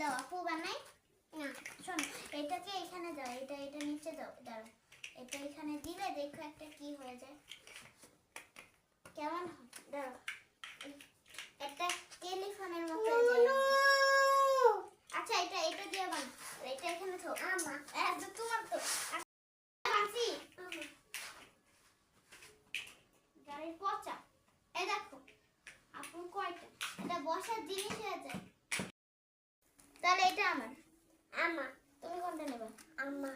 দাও, আপু বানাই। না, শোনো, এটাকে এখানে দাও, এটা এটা নিচে দাও, দাঁড়াও। এটা এখানে দিলে দেখো একটা কি হয়ে যায়। কেমন হয় একটা টেলিফোনের মতো। আচ্ছা এটা এটা দিয়ে বান এটা এখানে থো আমা তো তোমার তো। আছি গাড়ির পচা। এই দেখো আপু কয়টা? এটা বসার জিনিস হয়ে তাহলে এটা আমার। আমা তুমি কোনটা নেবে? আমা